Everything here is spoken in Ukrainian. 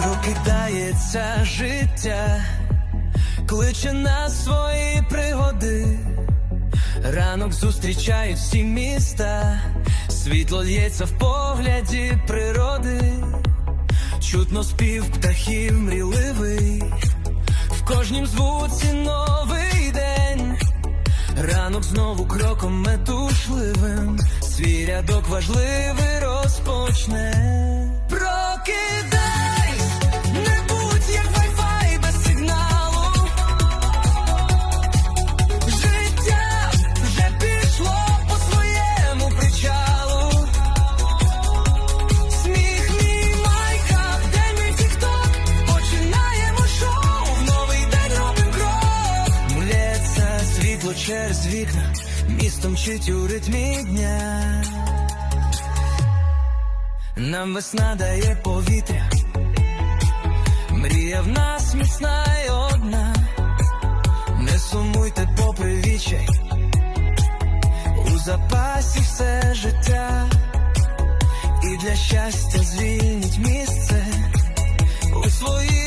Усміхається життя, кличе на свої пригоди. Ранок зустрічають всі міста, світло лється в погляді природи, чутно спів птахів мрійливий, в кожнім звуці новий день. Ранок знову кроком метушливим, свій рядок важливий розпочне. Через вікна, містом мчить у ритмі дня. Нам весна дає повітря, мрія в нас міцна й одна. Не сумуйте попри вічай, у запасі все життя, і для щастя звільніть місце у своїх